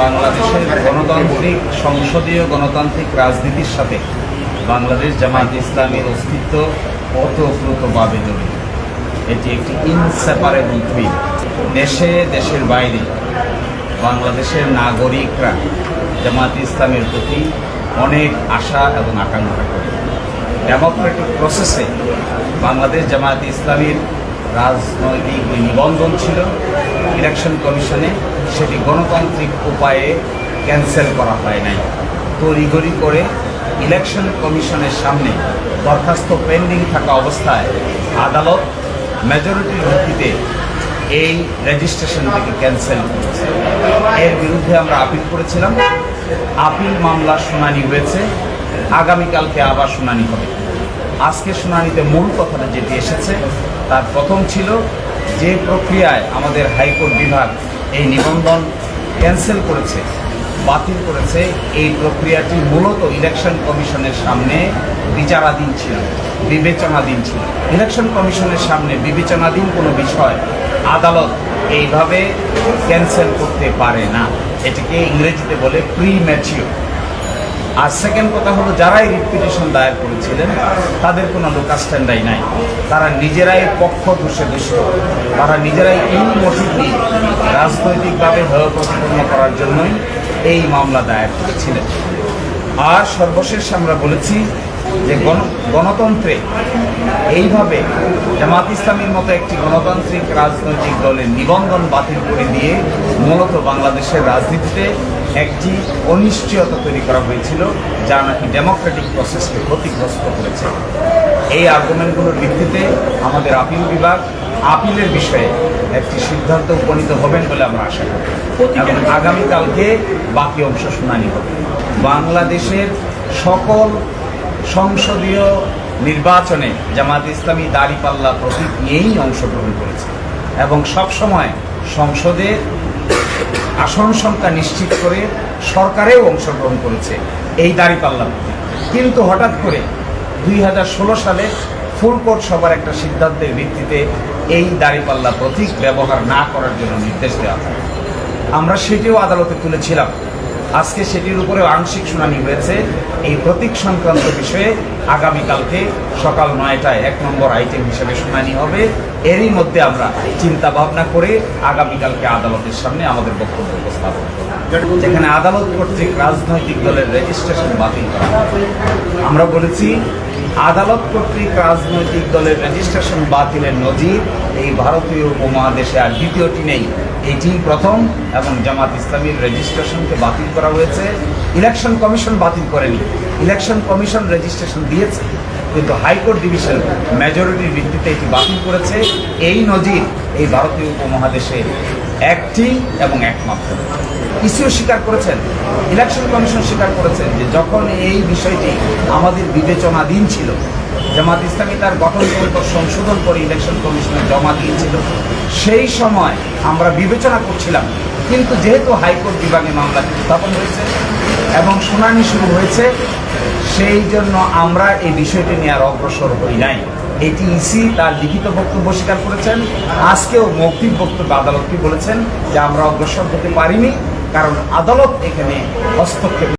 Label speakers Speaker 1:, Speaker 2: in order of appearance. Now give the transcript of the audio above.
Speaker 1: বাংলাদেশের গণতান্ত্রিক সংসদীয় গণতান্ত্রিক রাজনীতির সাথে বাংলাদেশ জামাত ইসলামের অস্তিত্ব ওতপ্রোতভাবে জড়িত। এটি একটি ইনসেপারেবল টুইন দেশে, দেশের বাইরে বাংলাদেশের নাগরিকরা জামাত ইসলামের প্রতি অনেক আশা এবং আকাঙ্ক্ষা করে। ডেমোক্রেটিক প্রসেসে বাংলাদেশ জামায়াত ইসলামীর রাজনৈতিক নিবন্ধন ছিল। ইলেকশন কমিশনে সেটি গণতান্ত্রিক উপায়ে ক্যান্সেল করা হয় নাই। তড়িঘড়ি করে ইলেকশন কমিশনের সামনে দরখাস্ত পেন্ডিং থাকা অবস্থায় আদালত মেজরিটির ভিত্তিতে এই রেজিস্ট্রেশন থেকে ক্যান্সেল করেছে। এর বিরুদ্ধে আমরা আপিল করেছিলাম। আপিল মামলা শুনানি হয়েছে। আগামীকালকে আবার শুনানি হবে। আজকে শুনানিতে মূল কথাটা যেটি এসেছে, তার প্রথম ছিল যে প্রক্রিয়ায় আমাদের হাইকোর্ট বিভাগ এই নিবন্ধন ক্যান্সেল করেছে, বাতিল করেছে। এই প্রক্রিয়াটি মূলত ইলেকশন কমিশনের সামনে বিচারাধীন ছিল, বিবেচনাধীন ছিল। ইলেকশন কমিশনের সামনে বিবেচনাধীন কোনো বিষয় আদালত এইভাবে ক্যান্সেল করতে পারে না। এটিকে ইংরেজিতে বলে প্রি ম্যাচিওর আর সেকেন্ড কথা হলো, যারাই রিপিটেশন দায়ের করেছিলেন, তাদের কোনো লোকাস্ট্যান্ডাই নাই। তারা নিজেরাই পক্ষ দোষে। দুষ্ট তারা নিজেরাই এই মোটিভলি রাজনৈতিকভাবে হেয় করার জন্যই এই মামলা দায়ের করেছিলেন। আর সর্বশেষ আমরা বলেছি যে গণ গণতন্ত্রে এইভাবে জামাত ইসলামীর মতো একটি গণতান্ত্রিক রাজনৈতিক দলের নিবন্ধন বাতিল করে দিয়ে মূলত বাংলাদেশের রাজনীতিতে একটি অনিশ্চয়তা তৈরি করা হয়েছিল যা নাকি ডেমোক্রেটিক প্রসেসকে ক্ষতিগ্রস্ত করেছে। এই আর্গুমেন্টগুলোর ভিত্তিতে আমাদের আপিল বিভাগ আপিলের বিষয়ে একটি সিদ্ধান্ত উপনীত হবেন বলে আমরা আশা করি। এবং আগামীকালকে বাকি অংশ শুনানি হবে। বাংলাদেশের সকল সংসদীয় নির্বাচনে জামাত ইসলামী দাড়িপাল্লা প্রতীক নিয়েই অংশগ্রহণ করেছে। এবং সবসময় সংসদে আসন সংখ্যা নিশ্চিত করে সরকারেও অংশগ্রহণ করেছে এই দাঁড়িপাল্লা কিন্তু হঠাৎ করে দুই হাজার ষোলো সালে ফুলকোর্ট সভার একটা সিদ্ধান্তের ভিত্তিতে এই দাঁড়িপাল্লা প্রতীক ব্যবহার না করার জন্য নির্দেশ দেওয়া হয়। আমরা সেটিও আদালতে তুলেছিলাম। আজকে সেটির উপরে আংশিক শুনানি হয়েছে। এই প্রতীক সংক্রান্ত বিষয়ে আগামীকালকে সকাল নয়টায় এক নম্বর আইটেম হিসেবে শুনানি হবে। এরই মধ্যে আমরা চিন্তা ভাবনা করে আগামীকালকে আদালতের সামনে আমাদের বক্তব্য উপস্থাপন যেখানে আদালত কর্তৃক রাজনৈতিক দলের রেজিস্ট্রেশন বাতিল করা আমরা বলেছি আদালত কর্তৃক রাজনৈতিক দলের রেজিস্ট্রেশন বাতিলের নজির এই ভারতীয় উপমহাদেশে আর দ্বিতীয়টি নেই এটি প্রথম এবং জামাত ইসলামীর রেজিস্ট্রেশনকে বাতিল করা হয়েছে। ইলেকশন কমিশন বাতিল করেনি। ইলেকশন কমিশন রেজিস্ট্রেশন দিয়েছে, কিন্তু হাইকোর্ট ডিভিশন মেজরিটির ভিত্তিতে এটি বাতিল করেছে। এই নজির এই ভারতীয় উপমহাদেশে একটি এবং একমাত্র। ইসিও স্বীকার করেছেন, ইলেকশন কমিশন স্বীকার করেছেন যে যখন এই বিষয়টি আমাদের বিবেচনাধীন ছিল, জামাত ইসলামী তার গঠনতন্ত্র সংশোধন করে ইলেকশন কমিশনে জমা দিয়েছিল, সেই সময় আমরা বিবেচনা করছিলাম, কিন্তু যেহেতু হাইকোর্ট বিভাগে মামলা স্থাপন হয়েছে এবং শুনানি শুরু হয়েছে সেই জন্য আমরা এই বিষয়টি নিয়ে আর অগ্রসর হই নাই। এটি ইসি তার লিখিত বক্তব্য স্বীকার করেছেন। আজকেও মৌখিক বক্তব্য আদালতটি বলেছেন যে আমরা অগ্রসর হতে পারিনি, কারণ আদালত এখানে হস্তক্ষেপ